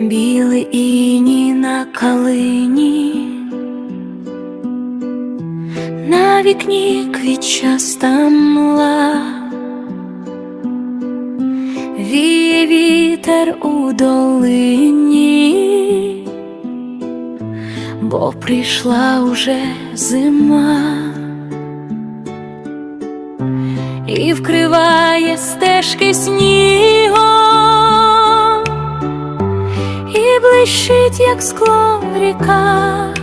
білий іні на калині, на вікні квітчаста мла, віє вітер у долині, бо прийшла уже зима. І вкриває стежки снігом, блищить, як скло ріка,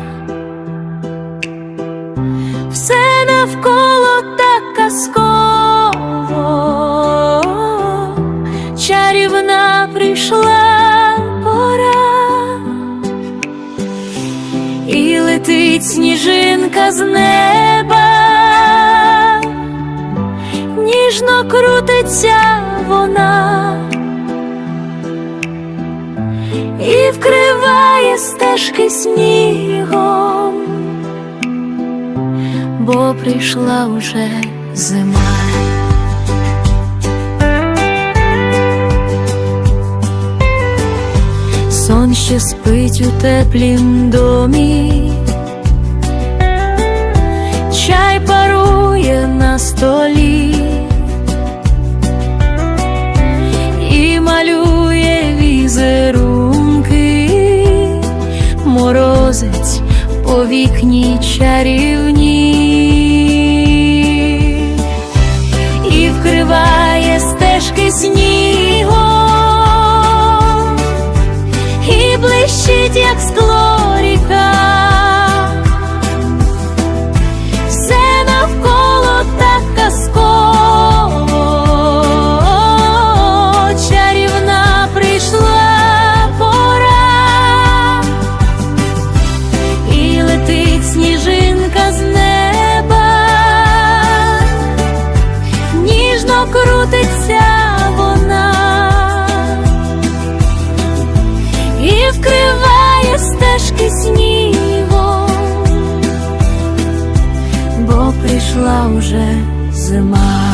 все навколо так казково, чарівна прийшла пора, і летить сніжинка з неба. Ніжно крутиться вона і стежки снігом, бо прийшла уже зима. Сон ще спить у теплім домі, вікні чарівні, і вкриває стежки снігом, і блищить, як скло крутиться вона і вкриває стежки снігом бо прийшла уже зима.